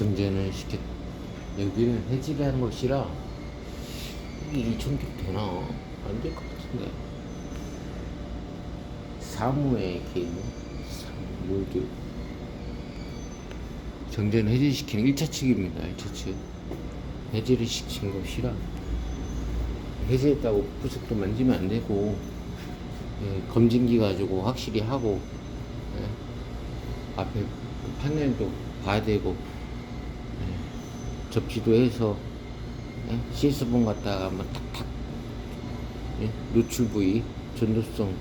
정전을 시켰 여기는 해지라는 곳이라 이게 2,000개 되나? 안 될 것 같은데. 사무에 이렇게 있네 사무들 정전 해제시키는 1차 측입니다 1차 측. 해제를 시킨 것이라. 해제했다고 부속도 만지면 안 되고 예, 검진기 가지고 확실히 하고 예, 앞에 그 판넬도 봐야 되고. 예, 접지도 해서 예, CS4 갖다가 한번 탁탁 예, 노출 부위 전도성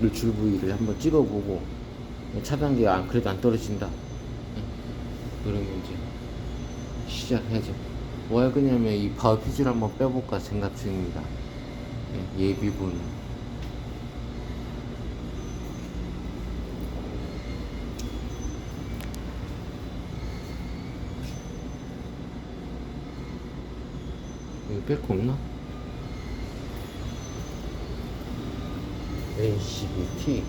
노출 부위를 한번 찍어보고 예, 차단기 안 그래도 안 떨어진다. 예, 그러면 이제 시작해야죠. 뭐 할 거냐면 이 퓨즈를 한번 빼볼까 생각 중입니다. 예, 예비분 이거 뺄거 없나? A12T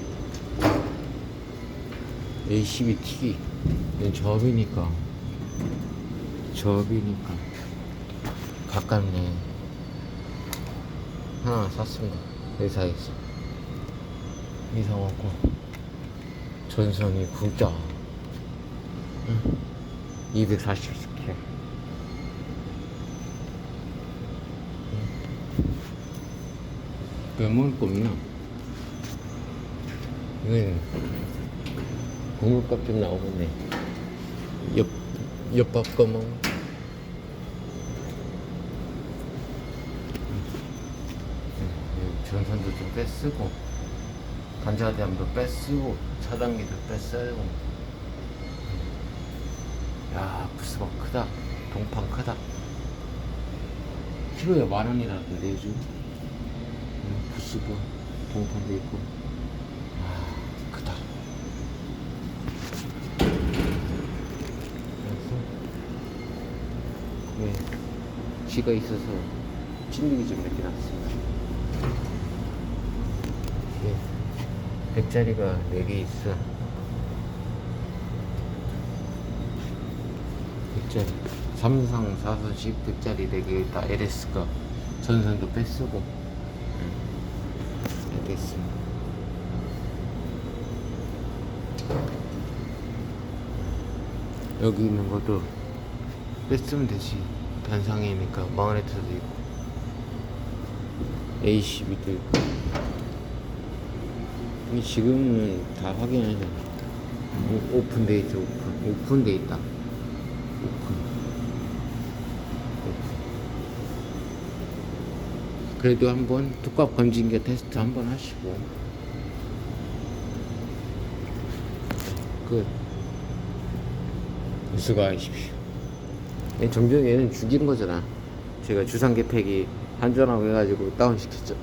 A12T. 이건 접이니까. 접이니까. 가깝네. 하나 샀습니다. 회사에서. 이상하고. 전선이 굵다. 240개 왜 먹을 거 없나? 이건 국물값 좀 나오겠네. 옆, 옆밥 거먹 전선도 좀 빼쓰고 간자대함도 빼쓰고 차단기도 빼쓰고. 야 부스가 크다. 동판 크다 키로에 만 원이라던데 요즘 음, 부스가 동판도 있고. 아 크다 그래서 네 쥐가 있어서 찐득이 좀 이렇게 놨습니다. 네, 100짜리가 4개 있어. 100짜리 삼성 4선식 100짜리 4개 있다 LS가 전선도 뺐쓰고. 이렇게 있습니다. 여기 있는 것도 뺐으면 되지. 단상이니까 마그네트도 있고. A12도 있고. 지금은 다 확인하잖아 오- 오픈돼 있어 오픈. 오픈돼 있다 오픈 그래도 한번 독합 검진기 테스트 한번 하시고. 끝. 수고하십시오. 얘 정정 얘는 죽인 거잖아. 제가 주상계팩이 한전하고 해가지고 다운시켰죠